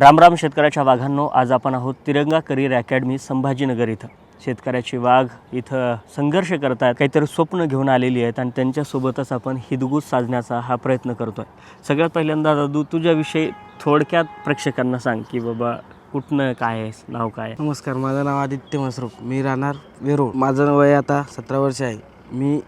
रामराम शेतकऱ्याच्या वाघांनो आज आपण आहोत तिरंगा करिअर अकॅडमी संभाजीनगर इथं. शेतकऱ्याची वाघ इथं संघर्ष करत आहेत काहीतरी स्वप्न घेऊन आलेली आहेत आणि त्यांच्यासोबतच आपण हिदगूज साधण्याचा हा प्रयत्न करतो आहे सगळ्यात पहिल्यांदा दादू तुझ्याविषयी थोडक्यात प्रेक्षकांना सांग की बाबा कुठनं काय आहेस नाव काय आहे? नमस्कार माझं नाव आदित्य मसरूप मी राहणार वेरूळ. माझं वय आता सतरा वर्ष आहे. मी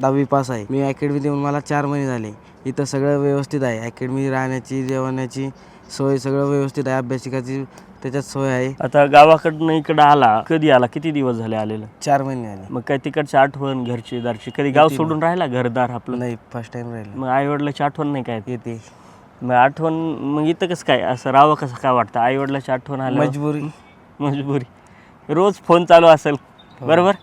दहावी पास आहे. मी अकॅडमीत येऊन मला चार महिने झाले. इथं सगळं व्यवस्थित आहे. अकॅडमी राहण्याची जेवणाची सोय सगळं व्यवस्थित आहे अभ्यासिकाची त्याच्यात सोय आहे. आता गावाकडनं इकडं आला कधी आला? किती दिवस झाले आलेलं? चार महिने झाले मग काय तिकडची आठवण घरची दारची? कधी गाव सोडून राहिला घरदार आपलं? नाही फर्स्ट टाइम राहिलं. मग आई वडिलाची आठवण नाही काय? येते. मग आठवण मग इथं कसं काय? असं राहावं कसं काय वाटतं? आई वडिलाची आठवण आलं मजबुरी. मजबुरी. रोज फोन चालू असेल. बरोबर?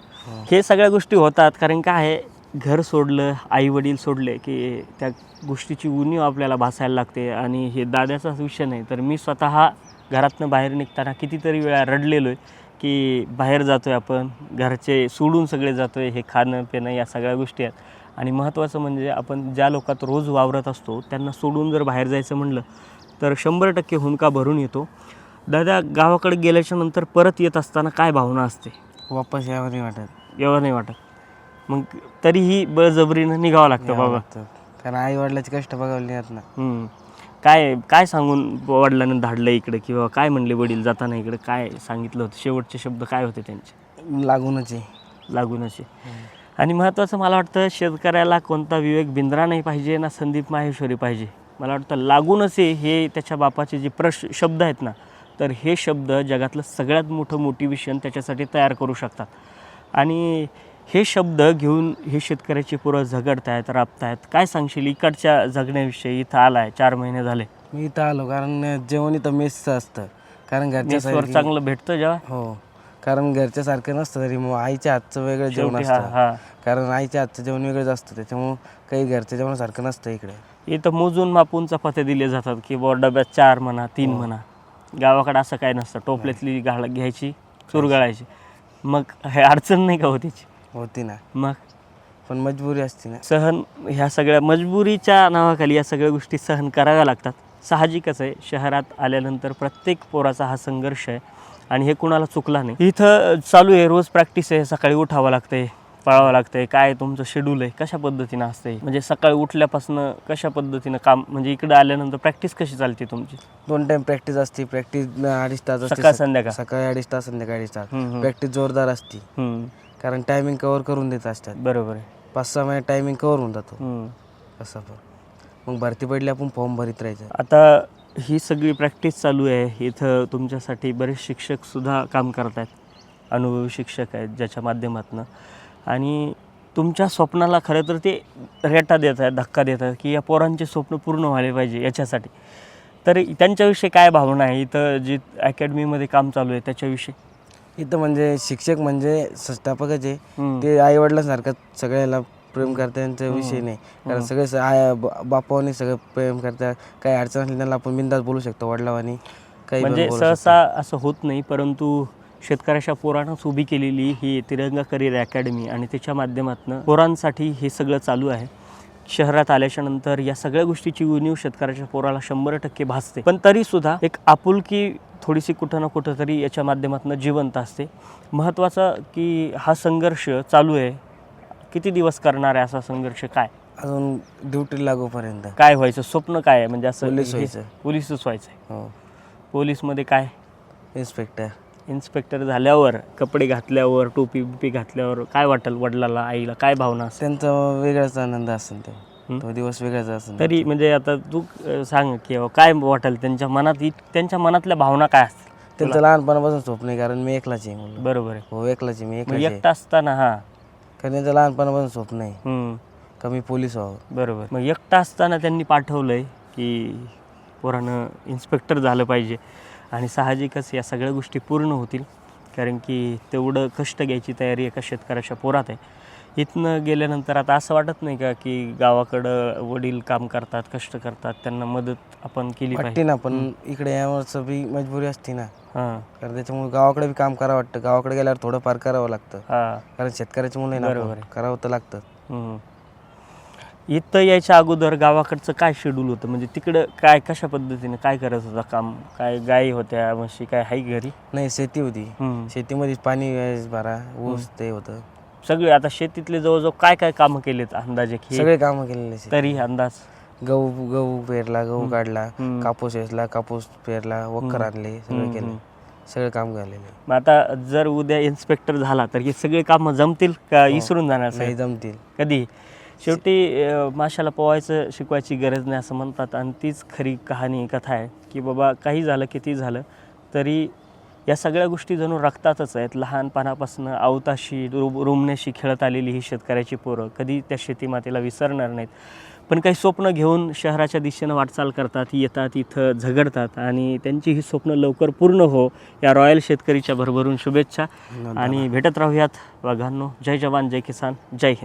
हे सगळ्या गोष्टी होतात कारण काय आहे? घर सोडलं आई वडील सोडले की त्या गोष्टीची उणीव आपल्याला भासायला लागते आणि हे दाद्याचाच विषय नाही. तर मी स्वतः घरातनं बाहेर निघताना कितीतरी वेळा रडलेलो आहे की बाहेर जातो आहे आपण घरचे सोडून सगळे जातो आहे हे खाणं पिणं या सगळ्या गोष्टी आहेत. आणि महत्त्वाचं म्हणजे आपण ज्या लोकात रोज वावरत असतो त्यांना सोडून जर बाहेर जायचं म्हणलं तर शंभर टक्के हुंका भरून येतो. दादा गावाकडे गेल्याच्यानंतर परत येत असताना काय भावना असते? वापस यावं नाही वाटत. एवढं नाही वाटत. मग तरीही बळजबरीनं निघावं लागतं बाबा. कारण आई वडिलाचे कष्ट बघावले नाहीत ना. हम्म. काय काय सांगून वडिलांना धाडलं इकडं? किंवा काय म्हणले वडील जाताना इकडं? काय सांगितलं होतं? शेवटचे शब्द काय होते त्यांचे? लागूनच. आहे लागून असे आणि महत्त्वाचं मला वाटतं शेतकऱ्याला कोणता विवेक बिंद्रा नाही पाहिजे ना संदीप माहेश्वरी पाहिजे. मला वाटतं लागूनच आहे हे त्याच्या बापाचे जे प्रश शब्द आहेत ना तर हे शब्द जगातलं सगळ्यात मोठं मोटिवेशन त्याच्यासाठी तयार करू शकतात. आणि हे शब्द घेऊन हे शेतकऱ्याची पोरं झगडत आहेत राबत आहेत काय सांगशील? इकडच्या जगण्याविषयी इथं आला आहे चार महिने झाले. मी इथं आलो कारण जेवण इथं मेसचं असतं. कारण घरच्या मेसवर चांगलं भेटतं जेव्हा? हो. कारण घरच्या सारखं नसतं तरी मग आईच्या हातचं वेगळं जेवण शेवटी हा असतं. हा. कारण आईच्या हातचं जेवण वेगळंच असतं. त्याच्यामुळं काही घरच्या जेवणासारखं नसतं इकडे. इथं मोजून मापून चपात्या दिले जातात की बुवा डब्यात चार म्हणा तीन म्हणा. गावाकडे असं काय नसतं. टोपल्यातली गाळ घ्यायची चुरगाळायची. मग हे अडचण नाही का होतीची होती ना. मग? पण मजबुरी असते ना. सहन ह्या सगळ्या मजबुरीच्या नावाखाली या सगळ्या गोष्टी सहन कराव्या लागतात. साहजिकच आहे शहरात आल्यानंतर प्रत्येक पोराचा हा संघर्ष आहे आणि हे कुणाला चुकला नाही. इथं चालू आहे रोज प्रॅक्टिस आहे सकाळी उठावं लागतंय पळावं लागतंय काय तुमचं शेड्यूल आहे कशा पद्धतीनं असतंय? म्हणजे सकाळी उठल्यापासून कशा पद्धतीनं काम म्हणजे इकडे आल्यानंतर प्रॅक्टिस कशी चालते तुमची? दोन टाइम प्रॅक्टिस असते प्रॅक्टिस अडीच तास असते सकाळ सक- संध्याकाळ. सकाळी अडीच तास संध्याकाळी अडीच तास. हम्म, हम्म. प्रॅक्टिस जोरदार असते. हम्म, कारण टायमिंग कव्हर करून देत असतात. बरोबर आहे. पाच सहा महिने टायमिंग कव्हर होऊन जातो. हम्म. असं पण. मग भरती पडली आपण फॉर्म भरीत राहायचं. आता ही सगळी प्रॅक्टिस चालू आहे. इथं तुमच्यासाठी बरेच शिक्षकसुद्धा काम करत आहेत अनुभवी शिक्षक आहेत ज्याच्या माध्यमातून. आणि तुमच्या स्वप्नाला खरं तर ते रेटा देत आहेत धक्का देत आहेत की या पोरांचे स्वप्न पूर्ण व्हायला पाहिजे याच्यासाठी. तर त्यांच्याविषयी काय भावना आहे? इथं जी अकॅडमीमध्ये काम चालू आहे त्याच्याविषयी इथं म्हणजे शिक्षक म्हणजे संस्थापकच आहे. ते आई वडिलांसारखं सगळ्याला प्रेम करतात त्यांचा विषय नाही. कारण सगळे स- आया ब- बापावानी सगळं प्रेम करतात काही अडचण असली त्यांना आपण बिंदास बोलू शकतो वडिलावानी. काही पण म्हणजे बोलू सहसा असं होत नाही परंतु शेतकऱ्याच्या पोरांनाच उभी केलेली ही तिरंगा करिअर अकॅडमी आणि त्याच्या माध्यमातून पोरांसाठी हे सगळं चालू आहे. शहरात आल्याच्यानंतर या सगळ्या गोष्टीची उणीव शेतकऱ्याच्या पोराला शंभर टक्के भासते. पण तरीसुद्धा एक आपुलकी थोडीशी कुठं ना कुठं तरी याच्या माध्यमातून जिवंत असते. महत्त्वाचा की हा संघर्ष चालू आहे. किती दिवस करणार आहे असा संघर्ष काय? अजून ड्युटी लागूपर्यंत. काय व्हायचं? स्वप्न काय आहे? म्हणजे असं पोलीस व्हायचं. पोलीसच व्हायचं आहे. हो. पोलीसमध्ये काय? इन्स्पेक्टर. इन्स्पेक्टर झाल्यावर कपडे घातल्यावर टोपी बिपी घातल्यावर काय वाटेल वडिलाला आईला? काय भावना असेल त्यांचा वेगळाच आनंद असेल ते? तो दिवस वेगळाच असेल. तरी म्हणजे आता तू अं, सांग की बाबा काय वाटेल? त्यांच्या मनात त्यांच्या मनातल्या भावना काय असतील? त्यांचं लहानपणापासून स्वप्न आहे कारण मी एकलाच आहे बरोबर आहे. हो एकलाच आहे मी मग एकलाच आहे. एकटा असताना हा. कारण त्यांचं लहानपणापासून स्वप्न आहे. हम्म, का मी पोलीस व्हावं बरोबर. मग एकटा असताना त्यांनी पाठवलंय की पोरानं इन्स्पेक्टर झालं पाहिजे. आणि साहजिकच या सगळ्या गोष्टी पूर्ण होतील. कारण की तेवढं कष्ट घ्यायची तयारी एका शेतकऱ्याच्या पोरात आहे. इथनं गेल्यानंतर आता असं वाटत नाही का की गावाकडं वडील काम करतात कष्ट करतात त्यांना मदत आपण केली वाटते पाहिजे ना पण इकडे यावरचं बी मजबुरी असते ना. हां. कारण त्याच्यामुळे गावाकडे बी काम करावं वाटतं. गावाकडे गेल्यावर थोडंफार करावं लागतं. हां. कारण शेतकऱ्याची मुलं आहे ना बरोबर. करावं तर लागतं. हम्म. इथं यायच्या अगोदर गावाकडचं काय शेड्यूल होतं? म्हणजे तिकडं काय कशा पद्धतीने काय करत होता काम? काय गायी होत्या म्हशी काय हाय घरी? नाही शेती होती. हम्म. शेतीमध्ये पाणी यायचं भरा ऊस ते होतं. सगळे आता शेतीतले जवळजवळ काय काय कामं केलेत अंदाजे? की सगळे कामं केलेले शेती. तरी अंदाज? गहू गहू पेरला गहू काढला हम्म. कापूस वेचला कापूस पेरला वक्कर आणले सगळं केलं. सगळं काम केलेलं मग आता जर उद्या इन्स्पेक्टर झाला तर हे सगळे कामं जमतील का? विसरून जाणार हो. नाही सगळे? जमतील. कधी? शेवटी अं, माशाला पोवायचं शिकवायची गरज नाही असं म्हणतात. आणि तीच खरी कहाणी कथा आहे की बाबा काही झालं किती झालं तरी या सगळ्या गोष्टी जणू रक्तातच आहेत. लहानपणापासून अवताशी रु रुमण्याशी खेळत आलेली ही शेतकऱ्याची पोरं कधी त्या शेतीमातेला विसरणार नाहीत. पण काही स्वप्न घेऊन शहराच्या दिशेनं वाटचाल करतात येतात इथं झगडतात आणि त्यांची ही स्वप्न लवकर पूर्ण हो. या रॉयल शेतकरीच्या भरभरून शुभेच्छा आणि भेटत राहूयात. वाघांनो जय जवान जय किसान जय हिंद.